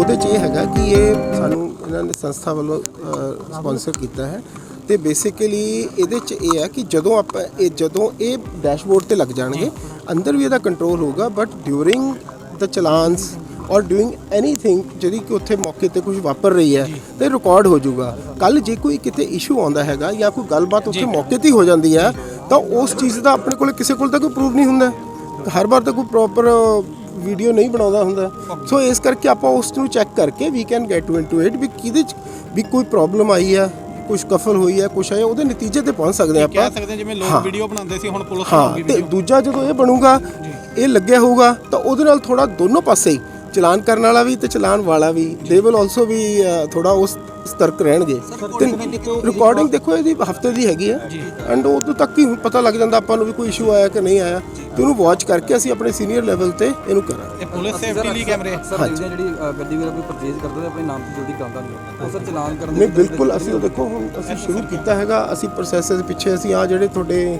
ਇਹਦੇ 'ਚ ਇਹ ਹੈਗਾ ਕਿ ਇਹ ਸਾਨੂੰ ਇਹਨਾਂ ਨੇ ਸੰਸਥਾ ਵੱਲੋਂ ਸਪਾਂਸਰ ਕੀਤਾ ਹੈ। ਤੇ ਬੇਸਿਕਲੀ ਇਹਦੇ 'ਚ ਇਹ ਹੈ ਕਿ ਜਦੋਂ ਆਪਾਂ ਇਹ ਜਦੋਂ ਇਹ ਡੈਸ਼ਬੋਰਡ ਤੇ ਲੱਗ ਜਾਣਗੇ ਅੰਦਰ ਵੀ ਇਹਦਾ ਕੰਟਰੋਲ ਹੋਊਗਾ ਬਟ ਡਿਊਰਿੰਗ ਦ ਚਲਾਨਸ ਔਰ ਡੂਇੰਗ ਐਨੀਥਿੰਗ ਜਿਹੜੀ ਕਿ ਉੱਥੇ ਮੌਕੇ ਤੇ ਕੁਝ ਵਾਪਰ ਰਹੀ ਹੈ ਤੇ ਰਿਕਾਰਡ ਹੋ ਜਾਊਗਾ। ਕੱਲ ਜੇ ਕੋਈ ਕਿਤੇ ਇਸ਼ੂ ਆਉਂਦਾ ਹੈਗਾ ਜਾਂ ਕੋਈ ਗੱਲਬਾਤ ਉੱਥੇ ਮੌਕੇ ਤੇ ਹੀ ਹੋ ਜਾਂਦੀ ਹੈ ਤਾਂ ਉਸ ਚੀਜ਼ ਦਾ ਆਪਣੇ ਕੋਲ ਕਿਸੇ ਕੋਲ ਤਾਂ ਕੋਈ ਪ੍ਰੂਫ ਨਹੀਂ ਹੁੰਦਾ। ਹਰ ਵਾਰ ਤਾਂ ਕੋਈ ਪ੍ਰੋਪਰ ਵੀਡੀਓ ਨਹੀਂ ਬਣਾਉਂਦਾ ਹੁੰਦਾ। ਸੋ ਇਸ ਕਰਕੇ ਆਪਾਂ ਉਸ ਨੂੰ ਚੈੱਕ ਕਰਕੇ we can get to into it ਵੀ ਕਿਹਦੇ ਚ ਵੀ ਕੋਈ ਪ੍ਰੋਬਲਮ ਆਈ ਆ ਕੁਝ ਕਫਲ ਹੋਈ ਹੈ ਕੁਝ ਹੈ ਉਹਦੇ ਨਤੀਜੇ ਤੇ ਪਹੁੰਚ ਸਕਦੇ ਹਾਂ ਕਹਿ ਆਪਾਂ। ਸਕਦੇ ਜਿਵੇਂ ਲੋਕ। ਵੀਡੀਓ ਬਣਾਉਂਦੇ ਸੀ ਹੁਣ ਪੁਲਿਸ ਬਣਾਉਗੀ ਤੇ ਦੂਜਾ ਜਦੋਂ ਇਹ ਬਣੂਗਾ ਇਹ ਲੱਗਿਆ ਹੋਊਗਾ ਤਾਂ ਉਹਦੇ ਨਾਲ ਥੋੜਾ ਦੋਨੋਂ ਪਾਸੇ ਹੀ ਚਲਾਨ ਕਰਨ ਵਾਲਾ ਵੀ ਤੇ ਚਲਾਨ ਵਾਲਾ ਵੀ ਦੇ ਵਿਲ ਆਲਸੋ ਵੀ ਥੋੜਾ ਉਸ ਸਤਰਕ ਰਹਿਣਗੇ। ਤੇ ਰਿਕਾਰਡਿੰਗ ਦੇਖੋ ਇਹਦੀ ਹਫ਼ਤੇ ਦੀ ਹੈਗੀ ਹੈ ਐਂਡ ਉਦੋਂ ਤੱਕ ਹੀ ਪਤਾ ਲੱਗ ਜਾਂਦਾ ਆਪਾਂ ਨੂੰ ਵੀ ਕੋਈ ਇਸ਼ੂ ਆਇਆ ਕਿ ਨਹੀਂ ਆਇਆ। ਤੇ ਉਹਨੂੰ ਵਾਚ ਕਰਕੇ ਅਸੀਂ ਆਪਣੇ ਸੀਨੀਅਰ ਲੈਵਲ ਤੇ ਇਹਨੂੰ ਕਰਾਂਗੇ। ਇਹ ਪੁਲਿਸ ਸੇਫਟੀ ਲਈ ਕੈਮਰੇ ਸਰ ਜਿਹੜੀ ਗੱਡੀ ਵਗੈਰਾ ਕੋਈ ਪਰਚੇਜ਼ ਕਰਦਾ ਤੇ ਆਪਣੇ ਨਾਮ ਤੇ ਜਲਦੀ ਕਰਾਉਂਦਾ ਨਹੀਂ। ਉਹ ਸਰ ਚਲਾਨ ਕਰਨ ਦੇ ਨਹੀਂ ਬਿਲਕੁਲ ਅਸੀਂ ਉਹ ਦੇਖੋ ਹੁਣ ਅਸੀਂ ਸ਼ੁਰੂ ਕੀਤਾ ਹੈਗਾ ਅਸੀਂ ਪ੍ਰੋਸੈਸ ਦੇ ਪਿੱਛੇ ਅਸੀਂ ਆ ਜਿਹੜੇ ਤੁਹਾਡੇ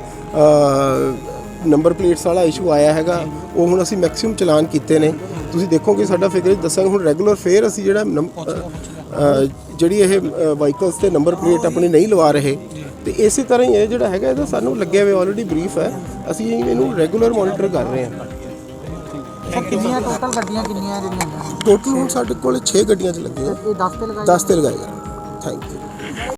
ਨੰਬਰ ਪਲੇਟਸ ਵਾਲਾ ਇਸ਼ੂ ਆਇਆ ਹੈਗਾ ਉਹ ਹੁਣ ਅਸੀਂ ਮੈਕਸਿਮਮ ਚਲਾਨ ਕੀਤੇ ਨੇ। ਤੁਸੀਂ ਦੇਖੋਗੇ ਸਾਡਾ ਫਿਗਰ ਦੱਸਾਂਗੇ ਹੁਣ ਰੈਗੂਲਰ ਫੇਅਰ ਅਸੀਂ ਜਿਹੜਾ ਜਿਹੜੀ ਇਹ ਵਾਹੀਕਲਸ ਤੇ ਨੰਬਰ ਪਲੇਟ ਆਪਣੀ ਨਹੀਂ ਲਵਾ ਰਹੇ ਤੇ ਇਸੇ ਤਰ੍ਹਾਂ ਹੀ ਇਹ ਜਿਹੜਾ ਹੈਗਾ ਇਹਦਾ ਸਾਨੂੰ ਲੱਗਿਆ ਹੋਇਆ ਆਲਰੇਡੀ ਬਰੀਫ ਹੈ। ਅਸੀਂ ਇਹਨੂੰ ਰੈਗੂਲਰ ਮੋਨੀਟਰ ਕਰ ਰਹੇ ਹਾਂ। ਕਿੰਨੀਆਂ ਟੋਟਲ ਗੱਡੀਆਂ ਕਿੰਨੀਆਂ ਜਿਹੜੀਆਂ ਟੋਟਲ ਹੁਣ ਸਾਡੇ ਕੋਲ 6 ਗੱਡੀਆਂ 'ਚ ਲੱਗੇ ਆ। ਇਹ 10 ਤੇ ਲਗਾਈ 10 ਤੇ ਲਗਾਏ ਥੈਂਕ ਯੂ